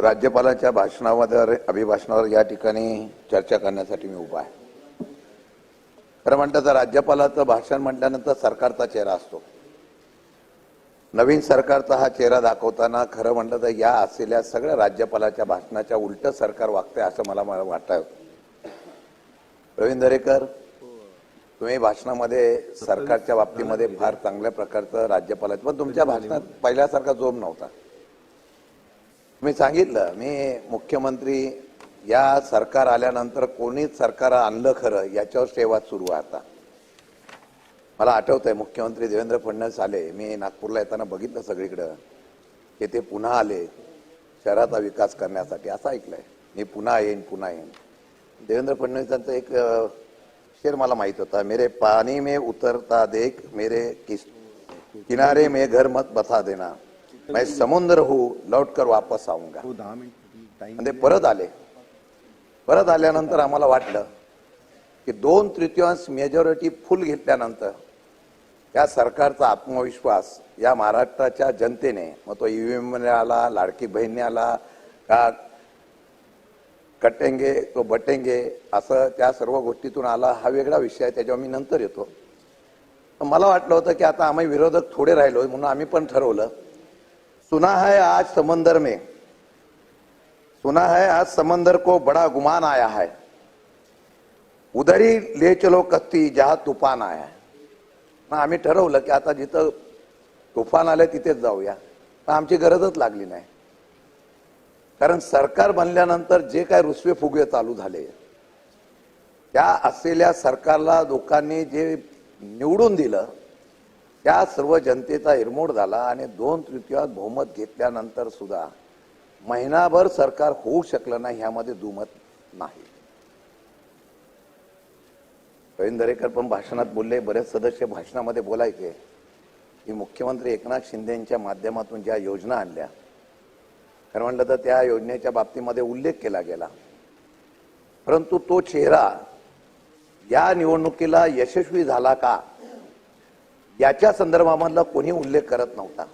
राज्यपालाच्या भाषणावर अभिभाषणावर या ठिकाणी चर्चा करण्यासाठी मी उभा आहे. खरं म्हणतं तर राज्यपालाचं भाषण म्हटल्यानंतर सरकारचा चेहरा असतो. नवीन सरकारचा हा चेहरा दाखवताना खरं म्हटलं तर या असलेल्या सगळ्या राज्यपालाच्या भाषणाच्या उलट सरकार वागतंय असं मला मला वाटतं. प्रवीण दरेकर तुम्ही भाषणामध्ये सरकारच्या बाबतीमध्ये फार चांगल्या प्रकारचं राज्यपालाचं पण तुमच्या भाषणात पहिल्यासारखा जोम नव्हता. मी सांगितलं मी मुख्यमंत्री या सरकार आल्यानंतर कोणीच सरकार आणलं खरं याच्यावर सेवा सुरू आहे आता. मला आठवत आहे मुख्यमंत्री देवेंद्र फडणवीस आले मी नागपूरला येताना बघितलं सगळीकडं. की ते पुन्हा आले शहराचा विकास करण्यासाठी असं ऐकलंय. मी पुन्हा येईन पुन्हा येईन. देवेंद्र फडणवीसांचं एक शेर मला माहीत होता मेरे पाणी में उतरता देख मेरे किस किनारे में घर मत बसा देना. मैं समुद्र हूँ लौट कर वापस आऊंगा। दहा मिनिट टाइम म्हणजे परत आले। परत आल्यानंतर आम्हाला वाटलं की दोन तृतीयांश मेजॉरिटी फुल घेतल्यानंतर या सरकारचा आत्मविश्वास या महाराष्ट्राच्या जनतेने मग तो ईव्हीएम आला लाडकी बहिणी आला का कटेंगे तो बटेंगे असं त्या सर्व गोष्टीतून आला हा वेगळा विषय आहे त्याच्यावर मी नंतर येतो. मला वाटलं होतं की आता आम्ही विरोधक थोडे राहिलो म्हणून आम्ही पण ठरवलं सुना है आज समंदर में। सुना है आज समंदर को बड़ा गुमान आया है। उधर ही ले चलो कत्ती जहा तुफान आया है। मग आम्ही ठरवलं की आता जिथं तुफान आलं तिथेच जाऊया. पण आमची गरजच लागली नाही. कारण सरकार बनल्यानंतर जे काय रुसवे फुगवे चालू झाले त्या असलेल्या सरकारला लोकांनी जे निवडून दिलं त्या सर्व जनतेचा हिरमोड झाला आणि दोन तृतीयात बहुमत घेतल्यानंतर सुद्धा महिनाभर सरकार होऊ शकलं नाही ह्यामध्ये दुमत नाही. प्रवीण दरेकर पण भाषणात बोलले बरेच सदस्य भाषणामध्ये बोलायचे. की मुख्यमंत्री एकनाथ शिंदेच्या माध्यमातून ज्या योजना आणल्या खरं म्हटलं तर त्या योजनेच्या बाबतीमध्ये उल्लेख केला गेला. परंतु तो चेहरा या निवडणुकीला यशस्वी झाला का? याच्या संदर्भामधला कोणी उल्लेख करत नव्हता.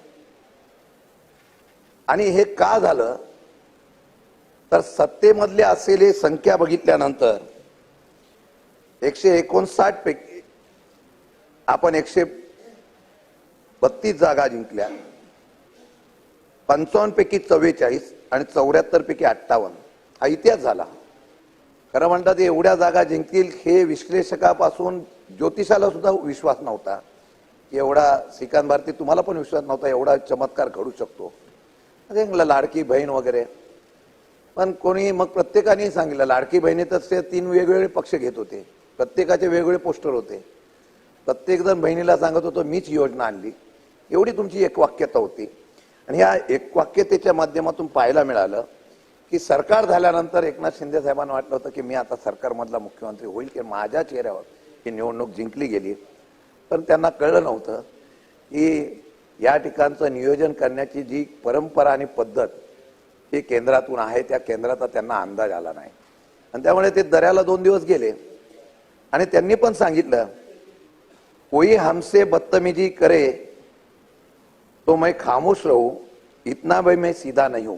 आणि हे का झालं? तर सत्तेमधले असलेले संख्या बघितल्यानंतर एकशे एकोणसाठ पैकी आपण एकशे बत्तीस जागा जिंकल्या. पंचावन्न पैकी चव्वेचाळीस आणि चौऱ्याहत्तर पैकी अठ्ठावन्न. हा इतिहास झाला. खरं म्हणतात एवढ्या जागा जिंकतील हे विश्लेषकापासून ज्योतिषाला सुद्धा विश्वास नव्हता. एवढा श्रीकांत भारती तुम्हाला पण विश्वास नव्हता एवढा चमत्कार घडू शकतो. अरे लाडकी बहीण वगैरे. पण कोणी मग प्रत्येकाने सांगितलं लाडकी बहिणीतच ते तीन वेगवेगळे पक्ष घेत होते. प्रत्येकाचे वेगवेगळे पोस्टर होते. प्रत्येक जण बहिणीला सांगत होतो मीच योजना आणली. एवढी तुमची एकवाक्यता होती. आणि या एकवाक्यतेच्या माध्यमातून पाहायला मिळालं की सरकार झाल्यानंतर एकनाथ शिंदे साहेबांना वाटलं होतं की मी आता सरकारमधला मुख्यमंत्री होईल की माझ्या चेहऱ्यावर ही निवडणूक जिंकली गेली पण त्यांना कळलं नव्हतं की या ठिकाणचं नियोजन करण्याची जी परंपरा आणि पद्धत ही केंद्रातून आहे त्या केंद्राचा त्यांना अंदाज आला नाही. आणि त्यामुळे ते दऱ्याला दोन दिवस गेले. आणि त्यांनी पण सांगितलं कोई हमसे बदतमीजी करे तो मैं खामोश राहू इतना भाई मैं सीधा नाही हो.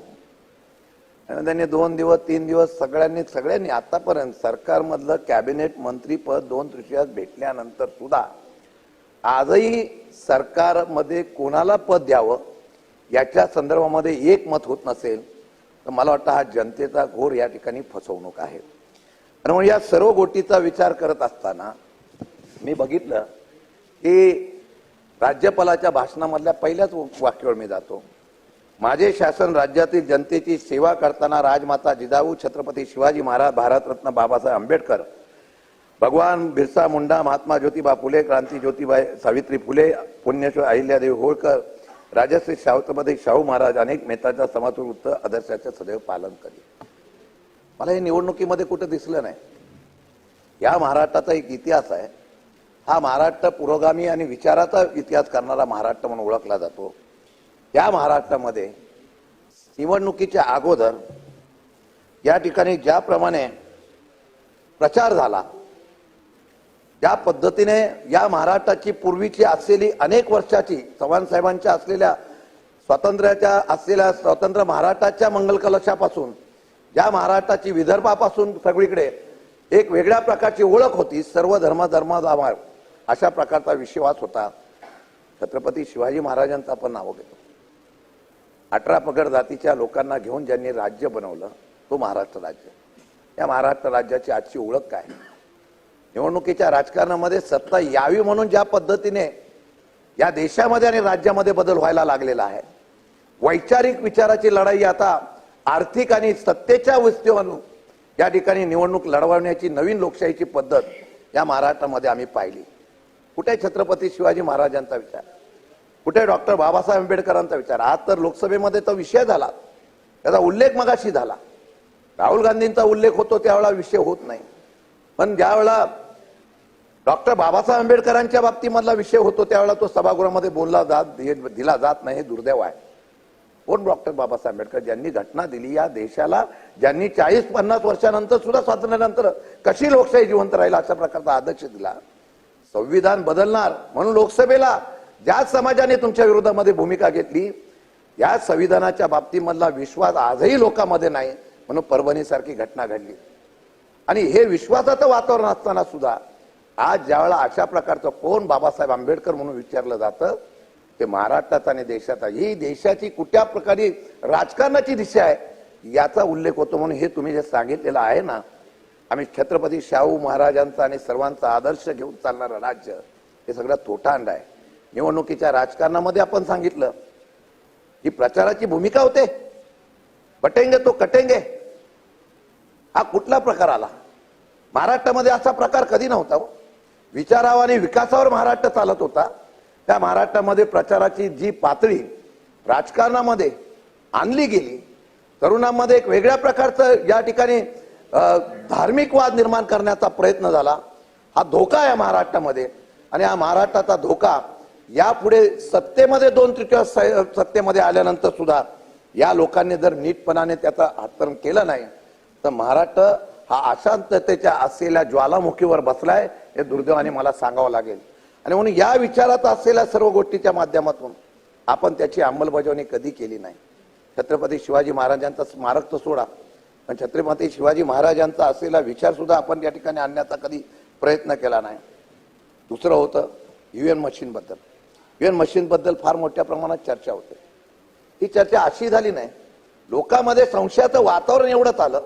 आणि त्यांनी दोन दिवस तीन दिवस सगळ्यांनी सगळ्यांनी आतापर्यंत सरकारमधलं कॅबिनेट मंत्रीपद दोन तृतीयास भेटल्यानंतर सुद्धा आजही सरकारमध्ये कोणाला पद द्यावं याच्या संदर्भामध्ये एक मत होत नसेल तर मला वाटतं हा जनतेचा घोर या ठिकाणी फसवणूक आहे. आणि या सर्व गोष्टीचा विचार करत असताना मी बघितलं की राज्यपालाच्या भाषणामधल्या पहिल्याच वाक्यावर मी जातो. माझे शासन राज्यातील जनतेची सेवा करताना राजमाता जिजाऊ छत्रपती शिवाजी महाराज भारतरत्न बाबासाहेब आंबेडकर भगवान बिरसा मुंडा महात्मा ज्योतिबा फुले क्रांती ज्योतिबा सावित्री फुले पुण्यश्वर अहिल्यादेवी होळकर राजश्री शाहूतमध्ये शाहू महाराज अनेक नेत्याच्या उत्तर आदर्शाचे सदैव पालन करी मला हे निवडणुकीमध्ये कुठं दिसलं नाही. या महाराष्ट्राचा एक इतिहास आहे. हा महाराष्ट्र पुरोगामी आणि विचाराचा इतिहास करणारा महाराष्ट्र म्हणून ओळखला जातो. या महाराष्ट्रामध्ये निवडणुकीच्या अगोदर या ठिकाणी ज्याप्रमाणे प्रचार झाला ज्या पद्धतीने या महाराष्ट्राची पूर्वीची असलेली अनेक वर्षाची चव्हाण साहेबांच्या असलेल्या स्वातंत्र्याच्या असलेल्या स्वतंत्र महाराष्ट्राच्या मंगलकलशापासून ज्या महाराष्ट्राची विदर्भापासून सगळीकडे एक वेगळ्या प्रकारची ओळख होती सर्व धर्म धर्माधामार अशा प्रकारचा विश्वास होता. छत्रपती शिवाजी महाराजांचं आपण नाव घेतो. अठरा पगड जातीच्या लोकांना घेऊन ज्यांनी राज्य बनवलं तो महाराष्ट्र राज्य. या महाराष्ट्र राज्याची आजची ओळख काय? निवडणुकीच्या राजकारणामध्ये सत्ता यावी म्हणून ज्या पद्धतीने या देशामध्ये आणि राज्यामध्ये बदल व्हायला लागलेला आहे. वैचारिक विचाराची लढाई आता आर्थिक आणि सत्तेच्या वस्तूवर या ठिकाणी निवडणूक लढवण्याची नवीन लोकशाहीची पद्धत या महाराष्ट्रामध्ये आम्ही पाहिली. कुठे छत्रपती शिवाजी महाराजांचा विचार? कुठे डॉक्टर बाबासाहेब आंबेडकरांचा विचार? आज तर लोकसभेमध्ये तो विषय झाला. त्याचा उल्लेख मगाशी झाला. राहुल गांधींचा उल्लेख होतो त्यावेळेला विषय होत नाही. पण ज्यावेळेला डॉक्टर बाबासाहेब आंबेडकरांच्या बाबतीमधला विषय होतो त्यावेळेला तो सभागृहामध्ये बोलला जात दिला जात नाही हे दुर्दैव आहे. कोण डॉक्टर बाबासाहेब आंबेडकर? ज्यांनी घटना दिली या देशाला ज्यांनी चाळीस पन्नास वर्षानंतर सुद्धा स्वातंत्र्यानंतर कशी लोकशाही जिवंत राहील अशा प्रकारचा आदर्श दिला. संविधान बदलणार म्हणून लोकसभेला ज्या समाजाने तुमच्या विरोधामध्ये भूमिका घेतली या संविधानाच्या बाबतीमधला विश्वास आजही लोकांमध्ये नाही म्हणून परभणीसारखी घटना घडली. आणि हे विश्वासाचं वातावरण असताना सुद्धा आज ज्यावेळेला अशा प्रकारचं कोण बाबासाहेब आंबेडकर म्हणून विचारलं जातं ते महाराष्ट्रात आणि देशात ही देशाची कुठल्या प्रकारे राजकारणाची दिशा आहे याचा उल्लेख होतो म्हणून हे तुम्ही जे सांगितलेलं आहे ना आम्ही छत्रपती शाहू महाराजांचा आणि सर्वांचा आदर्श घेऊन चालणारं राज्य हे सगळं तोटांड आहे. निवडणुकीच्या राजकारणामध्ये आपण सांगितलं ही प्रचाराची भूमिका होते. बटेंगे तो कटेंगे. हा कुठला प्रकार आला? महाराष्ट्रामध्ये असा प्रकार कधी नव्हता हो. आणि विकासावर महाराष्ट्र चालत होता त्या महाराष्ट्रामध्ये प्रचाराची जी पातळी राजकारणामध्ये आणली गेली तरुणांमध्ये एक वेगळ्या प्रकारचं या ठिकाणी धार्मिक वाद निर्माण करण्याचा प्रयत्न झाला हा धोका आहे महाराष्ट्रामध्ये आणि हा महाराष्ट्राचा धोका यापुढे सत्तेमध्ये दोन तृतीयांश स- सत्तेमध्ये आल्यानंतर सुद्धा या लोकांनी जर नीटपणाने त्याचा हातकरण केलं नाही तर महाराष्ट्र हा अशांततेच्या असलेल्या ज्वालामुखीवर बसलाय हे दुर्दैवाने मला सांगावं लागेल. आणि म्हणून या विचारात असलेल्या सर्व गोष्टीच्या माध्यमातून आपण त्याची अंमलबजावणी कधी केली नाही. छत्रपती शिवाजी महाराजांचा स्मारक तर सोडा पण छत्रपती शिवाजी महाराजांचा असलेला विचार सुद्धा आपण या ठिकाणी आणण्याचा कधी प्रयत्न केला नाही. दुसरं होतं यू एन मशीनबद्दल यू एन मशीनबद्दल फार मोठ्या प्रमाणात चर्चा होते. ही चर्चा अशी झाली नाही. लोकांमध्ये संशयाचं वातावरण एवढंच आलं.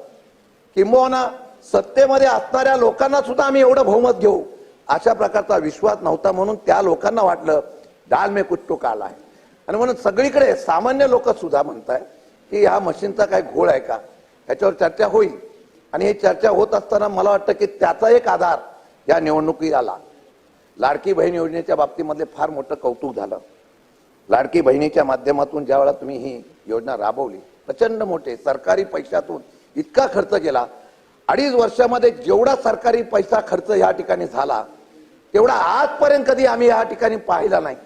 किंबहुना सत्तेमध्ये असणाऱ्या लोकांना सुद्धा आम्ही एवढं बहुमत घेऊ अशा प्रकारचा विश्वास नव्हता म्हणून त्या लोकांना वाटलं डाल मे कुट्टू काल आहे आणि म्हणून सगळीकडे सामान्य लोक सुद्धा म्हणताय की ह्या मशीनचा काय घोळ आहे का? याच्यावर चर्चा होईल. आणि ही चर्चा होत असताना मला वाटतं की त्याचा एक आधार या निवडणुकीत आला. लाडकी बहीण योजनेच्या बाबतीमध्ये फार मोठं कौतुक झालं. लाडकी बहिणीच्या माध्यमातून ज्या वेळा तुम्ही ही योजना राबवली प्रचंड मोठे सरकारी पैशातून इतका खर्च केला. अडीच वर्षामध्ये जेवढा सरकारी पैसा खर्च या ठिकाणी झाला तेवढा आजपर्यंत कधी आम्ही या ठिकाणी पाहिला नाही.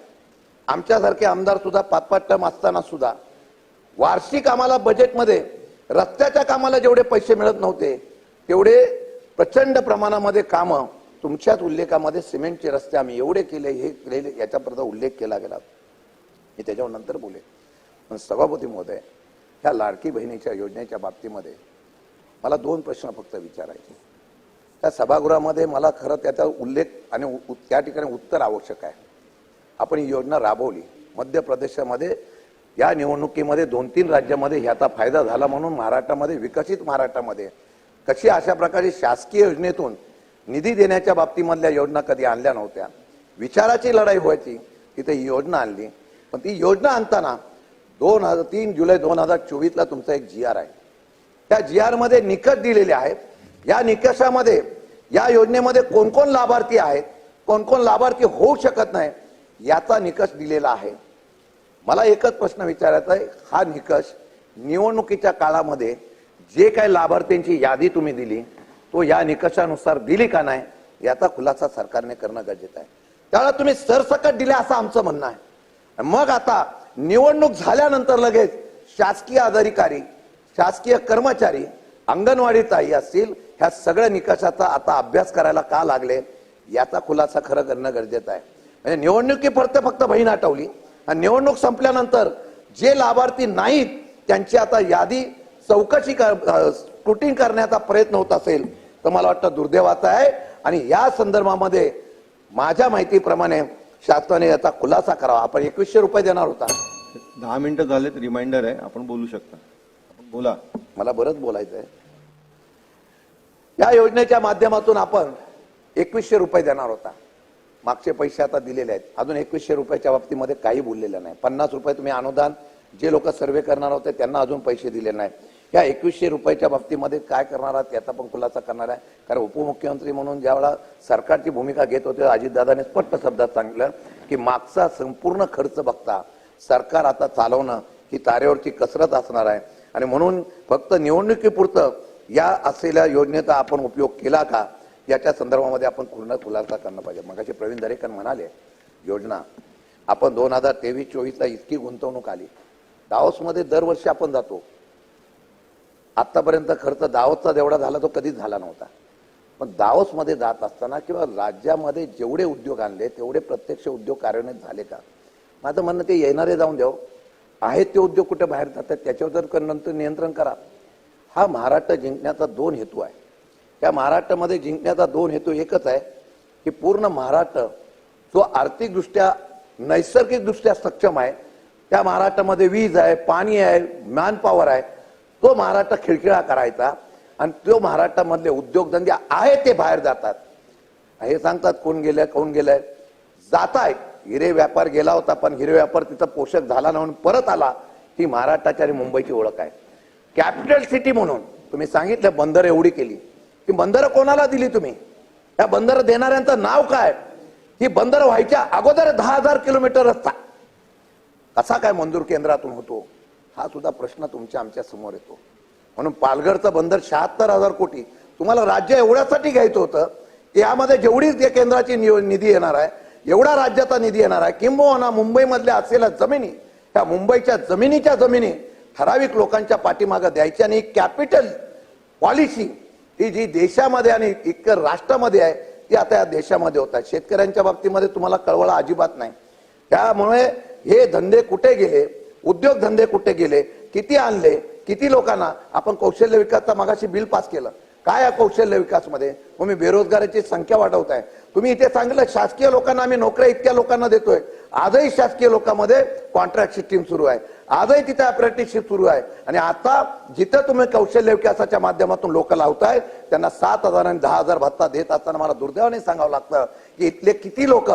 आमच्यासारखे आमदार सुद्धा पाच पाच टर्म असताना सुद्धा. वार्षिक आम्हाला बजेटमध्ये रस्त्याच्या कामाला जेवढे पैसे मिळत नव्हते तेवढे प्रचंड प्रमाणामध्ये कामं तुमच्याच उल्लेखामध्ये सिमेंटचे रस्ते आम्ही एवढे केले हे केले याच्यापर्यंत उल्लेख केला गेला. मी त्याच्यावर नंतर बोले पण सभापती महोदय ह्या लाडकी बहिणीच्या योजनेच्या बाबतीमध्ये मला दोन प्रश्न फक्त विचारायचे. त्या सभागृहामध्ये मला खरं त्याचा उल्लेख आणि उ- त्या ठिकाणी उत्तर आवश्यक आहे. आपण ही योजना राबवली. मध्य प्रदेशामध्ये या निवडणुकीमध्ये दोन तीन राज्यामध्ये ह्याचा फायदा झाला म्हणून महाराष्ट्रामध्ये विकसित महाराष्ट्रामध्ये कशी अशा प्रकारे शासकीय योजनेतून निधी देण्याच्या बाबतीमधल्या योजना कधी आणल्या नव्हत्या? विचाराची लढाई व्हायची. तिथे ही योजना आणली. पण ती योजना आणताना दोन हजार तीन जुलै दोन हजार चोवीसला तुमचा एक जी आर आहे. त्या जी आरमध्ये निकष दिलेले आहेत. या निकषामध्ये या योजनेमध्ये कोण कोण लाभार्थी आहेत कोणकोण लाभार्थी होऊ शकत नाही याचा निकष दिलेला आहे. मला एकच प्रश्न विचारायचा आहे. हा निकष निवडणुकीच्या काळामध्ये जे काही लाभार्थ्यांची यादी तुम्ही दिली तो या निकषानुसार दिली का नाही याचा खुलासा सरकारने करणं गरजेचं आहे. त्यावेळेला तुम्ही सरसकट दिले असं आमचं म्हणणं आहे. मग आता निवडणूक झाल्यानंतर लगेच शासकीय अधिकारी शासकीय कर्मचारी अंगणवाडी ताई असतील ह्या सगळ्या निकषाचा आता अभ्यास करायला का लागले याचा खुलासा खरं करणं गरजेचं आहे. म्हणजे निवडणुकीपर्यंत फक्त बहीण आठवली आणि निवडणूक संपल्यानंतर जे लाभार्थी नाहीत त्यांची आता यादी चौकशी कर स्क्रुटिंग करण्याचा प्रयत्न होत असेल तर मला वाटतं दुर्दैवाचा आहे. आणि या संदर्भामध्ये माझ्या माहितीप्रमाणे शासनाने याचा खुलासा करावा. आपण एकवीसशे रुपये देणार होता. दहा मिनिटं झालेत रिमाइंडर आहे आपण बोलू शकता. बोला. मला बरंच बोलायचं आहे या योजनेच्या माध्यमातून आपण एकवीसशे रुपये देणार होता. मागचे पैसे आता दिलेले आहेत. अजून एकवीसशे रुपयाच्या बाबतीमध्ये काही बोललेलं नाही. पन्नास रुपये तुम्ही अनुदान जे लोक सर्वे करणार होते त्यांना अजून पैसे दिले नाही. या एकवीसशे रुपयाच्या बाबतीमध्ये काय करणार आहात याचा पण खुलासा करणार आहे. कारण उपमुख्यमंत्री म्हणून ज्यावेळा सरकारची भूमिका घेत होते अजितदादाने स्पष्ट शब्दात सांगितलं की मागचा संपूर्ण खर्च बघता सरकार आता चालवणं ही तारेवरची कसरत असणार आहे. आणि म्हणून फक्त निवडणुकीपुरतं या असलेल्या योजनेचा आपण उपयोग केला का याच्या संदर्भामध्ये आपण पूर्ण खुलासा करणं पाहिजे. मगाशी प्रवीण दरेकर म्हणाले योजना आपण दोन हजार तेवीस चोवीसला इतकी गुंतवणूक आली. दावसमध्ये दरवर्षी आपण जातो. आतापर्यंत खर्च दावसचा जेवढा झाला तो कधीच झाला नव्हता. पण दावसमध्ये जात असताना किंवा राज्यामध्ये जेवढे उद्योग आणले तेवढे प्रत्यक्ष उद्योग कार्यान्वित झाले का? माझं म्हणणं ते येणारे जाऊन द्याव. आहेत ते उद्योग कुठे बाहेर जातात त्याच्यावर जर नंतर नियंत्रण करा. हा महाराष्ट्र जिंकण्याचा दोन हेतू आहे. त्या महाराष्ट्रामध्ये जिंकण्याचा दोन हेतू एकच आहे की पूर्ण महाराष्ट्र जो आर्थिकदृष्ट्या नैसर्गिकदृष्ट्या सक्षम आहे त्या महाराष्ट्रामध्ये वीज आहे पाणी आहे मॅनपॉवर आहे तो महाराष्ट्र खिळखिळा करायचा आणि तो महाराष्ट्रामधले उद्योगधंदे आहे ते बाहेर जातात. हे सांगतात कोण गेलंय कोण गेलंय? आहे हिरे व्यापार गेला होता पण हिरे व्यापार तिथं पोषक झाला ना म्हणून परत आला. ही महाराष्ट्राची आणि मुंबईची ओळख आहे. कॅपिटल सिटी म्हणून तुम्ही सांगितलं बंदर एवढी केली. ही बंदरं कोणाला दिली तुम्ही? या बंदर देणाऱ्यांचं नाव काय? ही बंदर व्हायच्या अगोदर दहा हजार किलोमीटर रस्ता. कसा काय मंजूर केंद्रातून होतो? हा सुद्धा प्रश्न तुमच्या आमच्यासमोर येतो. म्हणून पालघरचं बंदर शहात्तर हजार कोटी. तुम्हाला राज्य एवढ्यासाठी घ्यायचं होतं की यामध्ये जेवढी त्या केंद्राची निधी येणार आहे एवढा राज्याचा निधी येणार आहे. किंबहुना मुंबईमधल्या असलेल्या जमिनी त्या मुंबईच्या जमिनीच्या जमिनी ठराविक लोकांच्या पाठीमागं द्यायची आणि कॅपिटल पॉलिसी ही जी देशामध्ये आणि इतकं राष्ट्रामध्ये आहे ती आता या देशामध्ये होत आहे. शेतकऱ्यांच्या बाबतीमध्ये तुम्हाला कळवळा अजिबात नाही. त्यामुळे हे धंदे कुठे गेले उद्योग धंदे कुठे गेले किती आणले किती लोकांना आपण कौशल्य विकासचा मागाशी बिल पास केलं. काय आहे कौशल्य विकासमध्ये? तुम्ही बेरोजगाराची संख्या वाढवत आहे तुम्ही इथे सांगितलं शासकीय लोकांना आम्ही नोकऱ्या इतक्या लोकांना देतोय. आजही शासकीय लोकांमध्ये कॉन्ट्रॅक्ट सिस्टीम सुरू आहे. आजही तिथे अप्रेंटिसशिप सुरू आहे. आणि आता जिथं तुम्ही कौशल्य विकासाच्या माध्यमातून लोक लावताय त्यांना सात हजार आणि दहा हजार भत्ता देत असताना मला दुर्दैवाने सांगावं लागतं की इथले किती लोक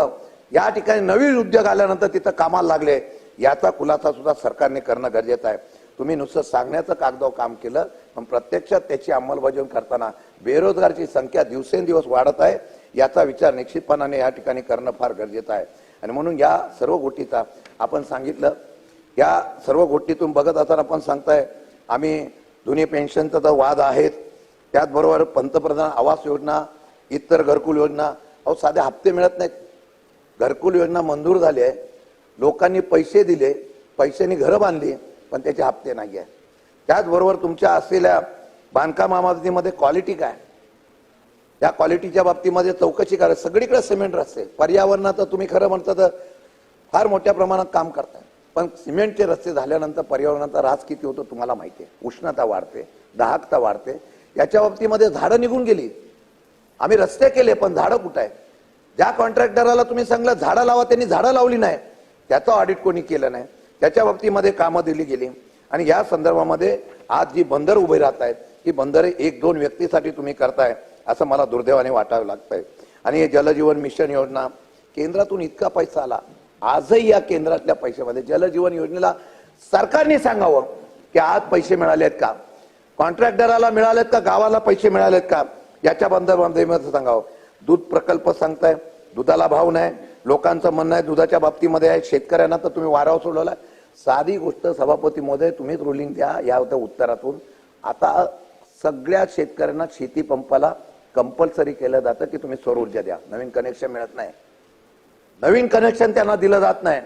या ठिकाणी नवीन उद्योग आल्यानंतर तिथं कामाला लागले याचा खुलासा सुद्धा सरकारने करणं गरजेचं आहे. तुम्ही नुसतं सांगण्याचं कागदाव काम केलं पण प्रत्यक्षात त्याची अंमलबजावणी करताना बेरोजगारची संख्या दिवसेंदिवस वाढत आहे याचा विचार निश्चितपणाने या ठिकाणी करणं फार गरजेचं आहे. आणि म्हणून या सर्व गोष्टीचा आपण सांगितलं या सर्व गोष्टीतून बघत असताना आपण सांगताय आम्ही जुनी पेन्शनचा तर वाद आहेत त्याचबरोबर पंतप्रधान आवास योजना इतर घरकुल योजना अहो साधे हप्ते मिळत नाहीत. घरकुल योजना मंजूर झाली आहे. लोकांनी पैसे दिले पैशांनी घरं बांधली पण त्याचे हप्ते नाही आहे. त्याचबरोबर तुमच्या असलेल्या बांधकामामध्ये क्वालिटी काय? त्या क्वालिटीच्या बाबतीमध्ये चौकशी करा. सगळीकडे सिमेंट रस्ते. पर्यावरणाचं तुम्ही खरं म्हणता तर फार मोठ्या प्रमाणात काम करताय. पण सिमेंटचे रस्ते झाल्यानंतर पर्यावरणाचा ऱ्हास किती होतो तुम्हाला माहिती आहे उष्णता वाढते दाहकता वाढते. याच्या बाबतीमध्ये झाडं निघून गेली. आम्ही रस्ते केले पण झाडं कुठं आहे ज्या कॉन्ट्रॅक्टराला तुम्ही सांगलं झाडं लावा त्यांनी झाडं लावली नाही. त्याचं ऑडिट कोणी केलं नाही. त्याच्या बाबतीमध्ये कामं दिली गेली. आणि या संदर्भामध्ये आज जी बंदर उभे राहत आहेत ही बंदरे एक दोन व्यक्तीसाठी तुम्ही करताय असं मला दुर्दैवाने वाटावं लागतंय. आणि हे जलजीवन मिशन योजना केंद्रातून इतका पैसा आला आजही या केंद्रातल्या पैशामध्ये जलजीवन योजनेला सरकारने सांगावं की आज पैसे मिळाले आहेत का? कॉन्ट्रॅक्टराला मिळालेत का? गावाला पैसे मिळालेत का? याच्या संदर्भामध्ये सांगावं. दूध प्रकल्प सांगताय दुधाला भाव नाही लोकांचं म्हणणं आहे दुधाच्या बाबतीमध्ये आहे शेतकऱ्यांना तर तुम्ही वाराव सोडवलाय. साधी गोष्ट सभापती महोदय तुम्हीच रुलिंग द्या या होत्या उत्तरातून. आता सगळ्या शेतकऱ्यांना शेती पंपाला कंपल्सरी केलं जातं की तुम्ही सौर ऊर्जा द्या. नवीन कनेक्शन मिळत नाही. नवीन कनेक्शन त्यांना दिलं जात नाही.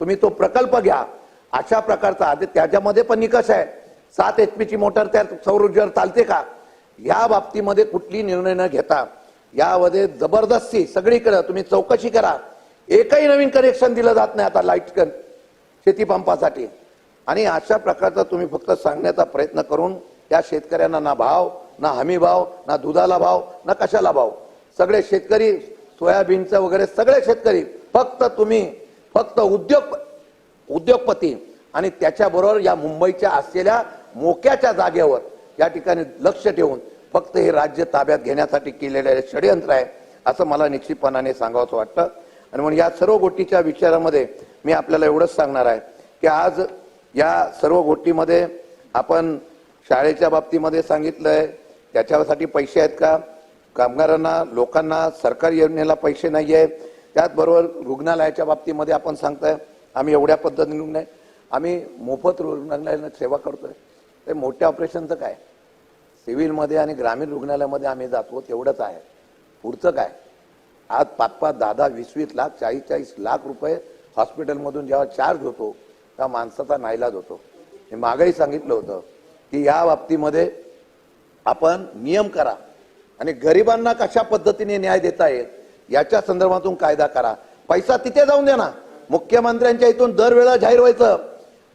तुम्ही तो प्रकल्प घ्या. अशा प्रकारचा त्याच्यामध्ये पण निकष आहे. सात एच ची मोटर त्या सौर ऊर्जेवर चालते का? या बाबतीमध्ये कुठली निर्णय न घेता यामध्ये जबरदस्ती सगळीकडे तुम्ही चौकशी करा. एकही नवीन कनेक्शन दिलं जात नाही आता लाइट शेतीपंपासाठी आणि अशा प्रकारचा तुम्ही फक्त सांगण्याचा प्रयत्न करून या शेतकऱ्यांना ना भाव ना हमी भाव ना दुधाला भाव ना कशाला भाव. सगळे शेतकरी सोयाबीनचं वगैरे सगळे शेतकरी फक्त तुम्ही फक्त उद्योग उद्योगपती. आणि त्याच्याबरोबर या मुंबईच्या असलेल्या मोक्याच्या जागेवर या ठिकाणी लक्ष ठेवून फक्त हे राज्य ताब्यात घेण्यासाठी केलेले षडयंत्र आहे असं मला निश्चितपणाने सांगावंसं वाटतं. आणि म्हणून या सर्व गोष्टीच्या विचारामध्ये मी आपल्याला एवढंच सांगणार आहे की आज या सर्व गोष्टीमध्ये आपण शाळेच्या बाबतीमध्ये सांगितलंय त्याच्यासाठी पैसे आहेत का? कामगारांना लोकांना सरकारी योजनेला पैसे नाही आहे त्याचबरोबर रुग्णालयाच्या बाबतीमध्ये आपण सांगताय आम्ही एवढ्या पद्धतीने नाही आम्ही मोफत रुग्णालयाला सेवा करतोय. ते मोठ्या ऑपरेशनचं काय? सिव्हिलमध्ये आणि ग्रामीण रुग्णालयामध्ये आम्ही जातो तेवढंच आहे. पुढचं काय? आज पाच पाच दहा दहा वीस वीस लाख चाळीस चाळीस लाख रुपये हॉस्पिटलमधून जेव्हा चार्ज होतो त्या माणसाचा नाईलाज होतो. मी मागही सांगितलं होतं की या बाबतीमध्ये आपण नियम करा आणि गरिबांना कशा पद्धतीने न्याय देता येईल याच्या संदर्भातून कायदा करा. पैसा तिथे जाऊन द्या ना. मुख्यमंत्र्यांच्या इथून दरवेळा जाहीर व्हायचं.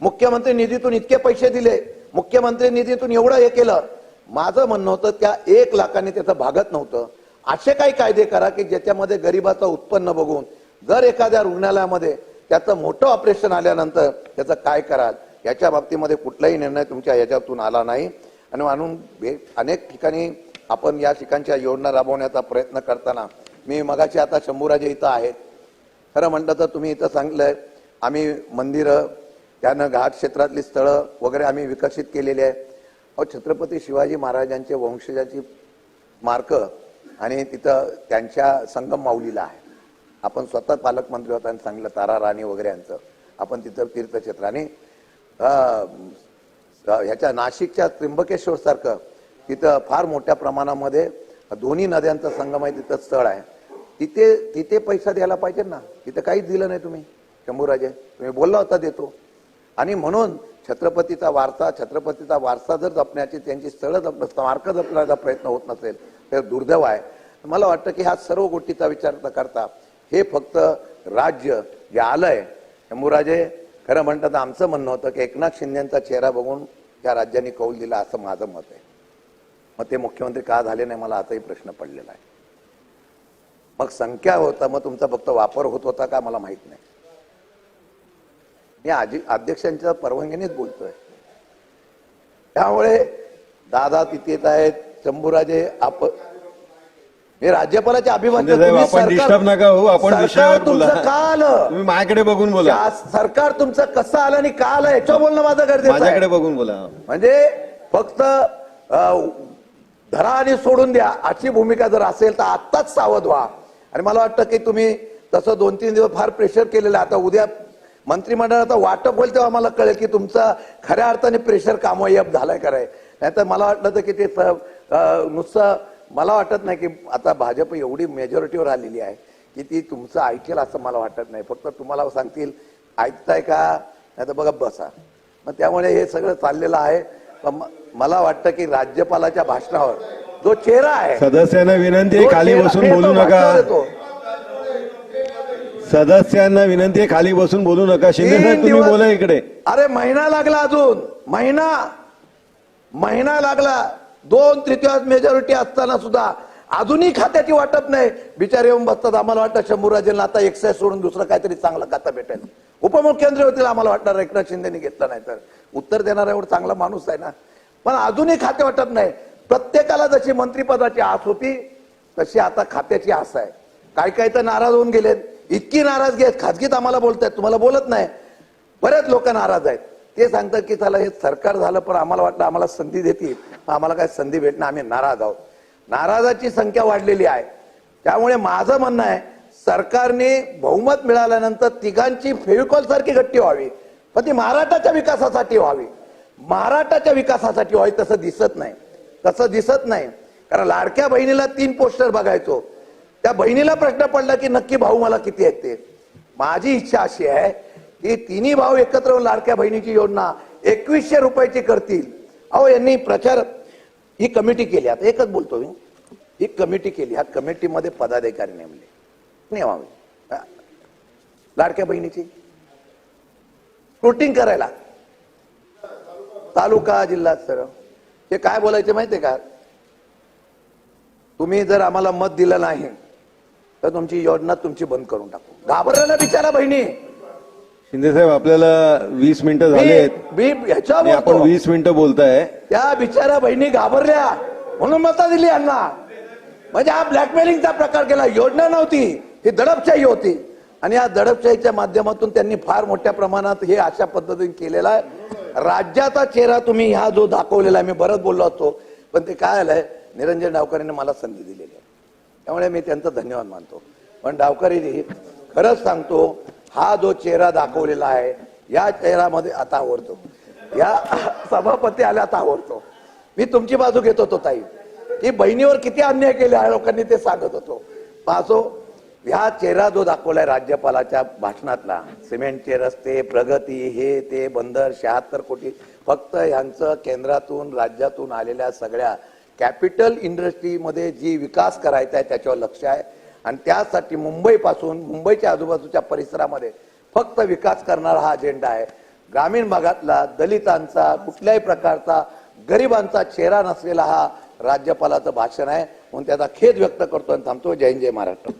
मुख्यमंत्री निधीतून इतके पैसे दिले. मुख्यमंत्री निधीतून एवढं हे केलं. माझं म्हणणं होतं त्या एक लाखाने त्याचं भागत नव्हतं. असे काही कायदे करा की ज्याच्यामध्ये गरिबाचं उत्पन्न बघून जर एखाद्या रुग्णालयामध्ये त्याचं मोठं ऑपरेशन आल्यानंतर त्याचं काय कराल? याच्या बाबतीमध्ये कुठलाही निर्णय तुमच्या याच्यातून आला नाही. आणि म्हणून अनेक ठिकाणी आपण या ठिकाणच्या योजना राबवण्याचा प्रयत्न करताना मी मगाशी आता शंभूराजे इथं आहेत. खरं म्हटलं तर तुम्ही इथं सांगितलंय आम्ही मंदिरं त्यानं घाट क्षेत्रातली स्थळं वगैरे आम्ही विकसित केलेली आहे. अहो छत्रपती शिवाजी महाराजांचे वंशजाची मार्क आणि तिथं त्यांच्या संगम माऊलीला आहे. आपण स्वतः पालकमंत्री होता आणि सांगितलं तारा राणी वगैरे यांचं. आपण तिथं तीर्थक्षेत्र आणि ह्याच्या नाशिकच्या त्र्यंबकेश्वर सारखं तिथं फार मोठ्या प्रमाणामध्ये दोन्ही नद्यांचा संगम आहे तिथं स्थळ आहे. तिथे तिथे पैसा द्यायला पाहिजे ना? तिथं काहीच दिलं नाही तुम्ही. शंभूराजे तुम्ही बोलला होता देतो. आणि म्हणून छत्रपतीचा वारसा छत्रपतीचा वारसा जर जपण्याची त्यांची स्थळं जप स्मारकं जपण्याचा प्रयत्न होत नसेल तर दुर्दैव आहे. मला वाटतं की ह्या सर्व गोष्टीचा विचार न करता हे फक्त राज्य जे आलंय शंभूराजे खरं म्हणतात आमचं म्हणणं होतं की एकनाथ शिंदेचा चेहरा बघून त्या राज्यांनी कौल दिला असं माझं मत आहे. मग ते मुख्यमंत्री का झाले नाही मला आताही प्रश्न पडलेला आहे. मग संख्या होता मग तुमचा फक्त वापर होत होता का मला माहीत नाही. मी आजी अध्यक्षांच्या परवानगीनेच बोलतोय. त्यामुळे दादा तिथे येत आहेत शंभूराजे आप हे राज्यपालाचे अभिमान शिंदे साहेब, आपण disturb नका होऊ, आपण विषयावर बोला. तुमचं का आलं तुम्ही माझ्याकडे बघून बोला. सरकार तुमचं कसं आलं आणि का आलं याच्यावर बोलणं माझं गरजेचं माझ्याकडे बघून बोला. म्हणजे फक्त धरा आणि सोडून द्या अशी भूमिका जर असेल तर आत्ताच सावध व्हा. आणि मला वाटतं की तुम्ही तसं दोन तीन दिवस फार प्रेशर केलेलं आता उद्या मंत्रिमंडळाचं वाटप होईल तेव्हा मला कळेल की तुमचा खऱ्या अर्थाने प्रेशर कामयाब झालाय कराय नाहीतर मला वाटलं तर की ते नुसतं मला वाटत नाही की आता भाजप एवढी मेजॉरिटीवर आलेली आहे की ती तुमचं ऐकेल असं मला वाटत नाही. फक्त तुम्हाला सांगतील ऐकताय का? नाही तर बघा बसा. मग त्यामुळे हे सगळं चाललेलं आहे. पण मला वाटतं की राज्यपालाच्या भाषणावर जो चेहरा आहे सदस्यांना विनंती आहे खाली बसून बोलू नका. सदस्यांना विनंती आहे खाली बसून बोलू नका. शिंदे साहेब तुम्ही बोला इकडे. अरे महिना लागला अजून. महिना महिना लागला. दोन तृतीयांश मेजॉरिटी असताना सुद्धा अजूनही खात्याची वाटप नाही. बिचारे येऊन बसतात. आम्हाला वाटतं शंभूराजेंना आता एक्साईज सोडून दुसरं काहीतरी चांगलं खातं भेटेल. उपमुख्यमंत्री होतील आम्हाला वाटणार एकनाथ शिंदेनी घेतलं नाही तर. उत्तर देणारा एवढं चांगला माणूस आहे ना. पण अजूनही खाते वाटत नाही. प्रत्येकाला जशी मंत्रिपदाची आस होती तशी आता खात्याची आस आहे. काय काय तर नाराज होऊन गेलेत. इतकी नाराजगी आहेत. खाजगीत आम्हाला बोलतायत. तुम्हाला बोलत नाही. बरेच लोक नाराज आहेत. ते सांगतात की चला हे सरकार झालं पण आम्हाला वाटलं आम्हाला संधी देतील. आम्हाला काय संधी भेटणं आम्ही नाराज आहोत. नाराजाची संख्या वाढलेली आहे. त्यामुळे माझं म्हणणं आहे सरकारने बहुमत मिळाल्यानंतर तिघांची फेविकॉल सारखी गट्टी व्हावी. पण ती महाराष्ट्राच्या विकासासाठी व्हावी. महाराष्ट्राच्या विकासासाठी व्हावी तसं दिसत नाही. तसं दिसत नाही. कारण लाडक्या बहिणीला तीन पोस्टर बघायचो. त्या बहिणीला प्रश्न पडला की नक्की भाऊ मला किती आहेत ते? माझी इच्छा अशी आहे ही तिन्ही भाऊ एकत्र येऊन लाडक्या बहिणीची योजना एकवीसशे रुपयाची करतील. अहो यांनी प्रचार ही कमिटी केली. आता एकच बोलतो मी. ही कमिटी केली. ह्या कमिटीमध्ये पदाधिकारी नेमले. नेमावे. लाडक्या बहिणीची. रुटीन करायला. तालुका जिल्हा सर. ते काय बोलायचे माहितीये का? तुम्ही जर आम्हाला मत दिलं नाही तर तुमची योजना तुमची बंद करून टाकू. घाबरलेला बिचारा बहिणी. शिंदे साहेब आपल्याला वीस मिनिटं मी ह्याच्यावर आणि आपण बोलतो. वीस मिनिटं बोलताय. त्या बिचाऱ्या बहिणी घाबरल्या. म्हणून मतं दिली यांना. म्हणजे हा ब्लॅकमेलिंगचा प्रकार केला. योजना नव्हती. ही दडपशाही होती. आणि या दडपशाहीच्या माध्यमातून त्यांनी फार मोठ्या प्रमाणात हे अशा पद्धतीने केलेला आहे. राज्याचा चेहरा तुम्ही ह्या जो दाखवलेला आहे मी बरंच बोललो असतो. पण ते काय आलंय? निरंजन डावकरांनी मला संधी दिलेली आहे. त्यामुळे मी त्यांचा धन्यवाद मानतो. पण डावकरी खरंच सांगतो हा जो चेहरा दाखवलेला आहे या चेहऱ्यामध्ये आता आवडतो. या सभापती आल्या आता आवडतो. मी तुमची बाजू घेत होतो ताई. की बहिणीवर किती अन्याय केले आहे लोकांनी ते सांगत होतो. पासो ह्या चेहरा जो दाखवलाय राज्यपालाच्या भाषणातला सिमेंटचे रस्ते प्रगती हे ते बंदर शहात्तर कोटी फक्त यांचं केंद्रातून राज्यातून आलेल्या सगळ्या कॅपिटल इंडस्ट्रीमध्ये जी विकास करायचा आहे त्याच्यावर लक्ष आहे. आणि त्यासाठी मुंबईपासून मुंबईच्या आजूबाजूच्या परिसरामध्ये फक्त विकास करणारा हा अजेंडा आहे. ग्रामीण भागातला दलितांचा कुठल्याही प्रकारचा गरिबांचा चेहरा नसलेला हा राज्यपालाचं भाषण आहे. म्हणून त्याचा खेद व्यक्त करतो आणि थांबतो. जय हिंद जय महाराष्ट्र.